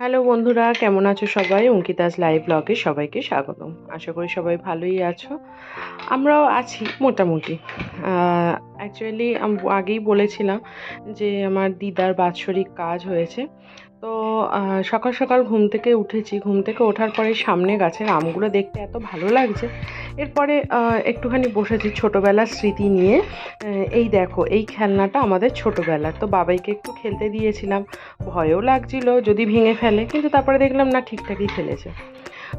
Hello বন্ধুরা, কেমন আছো সবাই? অঙ্কিতাস লাইভ ব্লগে সবাইকে স্বাগতম। আশা করি সবাই ভালোই আছো। আমরাও আছি মোটামুটি। অ্যাকচুয়ালি আগেই বলেছিলাম যে আমার দিদার বাৎসরিক কাজ হয়েছে। তো সকাল সকাল ঘুম থেকে উঠেছি। ঘুম থেকে ওঠার পরে সামনে গাছের আমগুলো দেখতে এত ভালো লাগছে। এরপরে একটুখানি বসেছি ছোটোবেলার স্মৃতি নিয়ে। এই দেখো এই খেলনাটা আমাদের ছোটোবেলার। তো বাবাইকে একটু খেলতে দিয়েছিলাম। ভয়ও লাগছিল যদি ভেঙে ফেলে কিন্তু তারপরে দেখলাম না ঠিকঠাকই খেলেছে।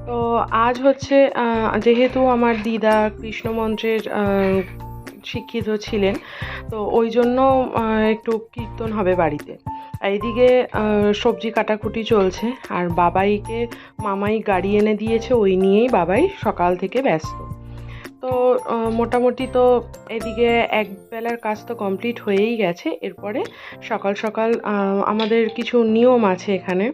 তো আজ হচ্ছে যেহেতু আমার দিদা কৃষ্ণ মন্ত্রের আহ, শিক্ষিত ছিলেন। তো ওই জন্য একটু কীর্তন হবে বাড়িতে। এইদিকে সবজি কাটাকুটি চলছে। আর বাবাইকে মামাই গাড়ি এনে দিয়েছে, ওই নিয়েই বাবাই সকাল থেকে ব্যস্ত। তো মোটামুটি তো এদিকে এক বেলার কাজ তো কমপ্লিট হয়েই গেছে। এরপরে সকাল সকাল আমাদের কিছু নিয়ম আছে এখানে।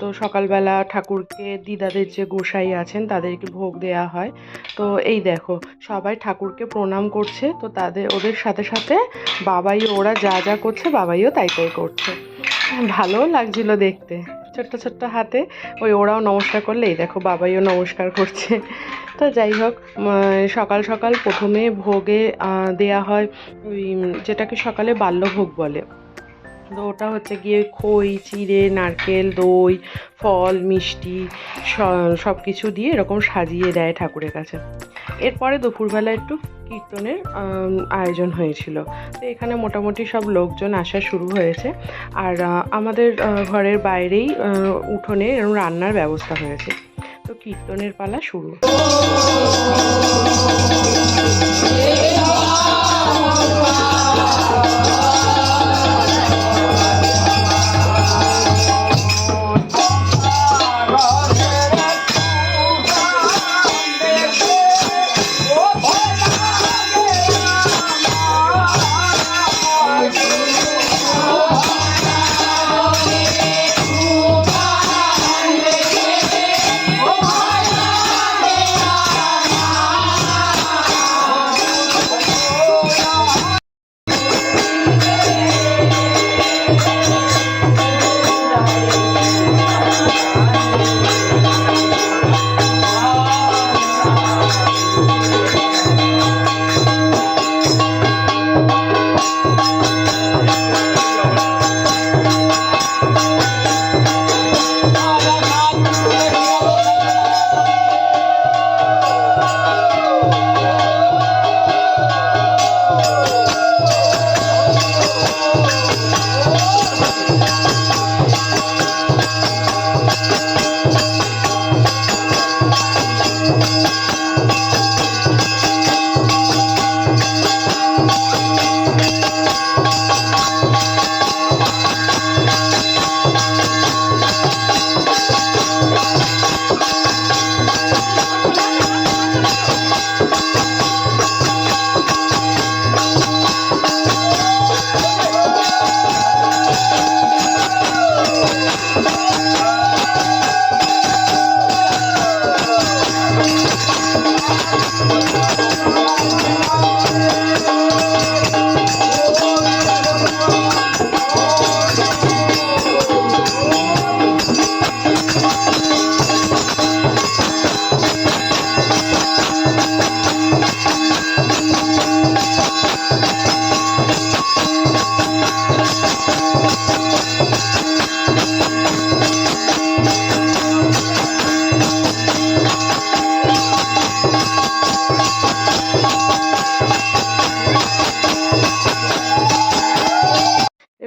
তো সকালবেলা ঠাকুরকে, দিদাদের যে গোসাই আছেন, তাদেরকে ভোগ দেওয়া হয়। তো এই দেখো, সবাই ঠাকুরকে প্রণাম করছে। তো তাদের, ওদের সাথে সাথে বাবাই ওরা যা যা করছে, বাবাইও তাই তাই করছে। ভালোও লাগছিল দেখতে। ছোট্ট ছোট্ট হাতে, ওই ওরাও নমস্কার করলে এই দেখো বাবাইও নমস্কার করছে। তো যাই হোক সকাল সকাল প্রথমে ভোগে দেয়া হয় ওই যেটাকে সকালে বাল্যভোগ বলে। তো ওটা হচ্ছে গিয়ে খই, চিড়ে, নারকেল, দই, ফল, মিষ্টি সব কিছু দিয়ে এরকম সাজিয়ে দেয় ঠাকুরের কাছে। এরপরে দুপুরবেলা একটু কীর্তনের আয়োজন হয়েছিল। তো এখানে মোটামুটি সব লোকজন আসা শুরু হয়েছে। আর আমাদের ঘরের বাইরেই উঠোনে এরকম রান্নার ব্যবস্থা হয়েছে। তো কীর্তনের পালা শুরু।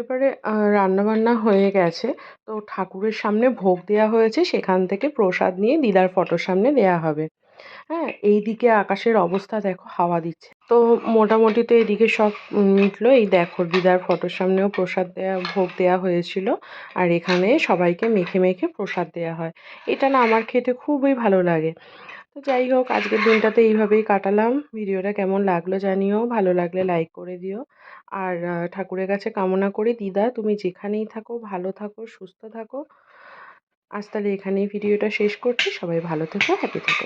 এবারে রান্না বান্না হয়ে গেছে। তো ঠাকুরের সামনে ভোগ দেওয়া হয়েছে, সেখান থেকে প্রসাদ নিয়ে দিদার ফটোর সামনে দেওয়া হবে। হ্যাঁ এইদিকে আকাশের অবস্থা দেখো, হাওয়া দিচ্ছে। তো মোটামুটি তো এদিকে সব মিটলো। এই দেখো, দিদার ফটোর সামনেও প্রসাদ দেওয়া ভোগ দেওয়া হয়েছিল। আর এখানে সবাইকে মেখে মেখে প্রসাদ দেওয়া হয়। এটা না আমার খেতে খুবই ভালো লাগে। তো যাই হোক, আজকের দিনটাতে এইভাবেই কাটালাম। ভিডিওটা কেমন লাগল জানিও, ভালো লাগলে লাইক করে দিও। আর ঠাকুরের কাছে কামনা করি, দিদা তুমি যেখানেই থাকো, ভালো থাকো, সুস্থ থাকো। আজ তাহলে এখানেই ভিডিওটা শেষ করছি, সবাই ভালো থেকো হ্যাপি থেকো।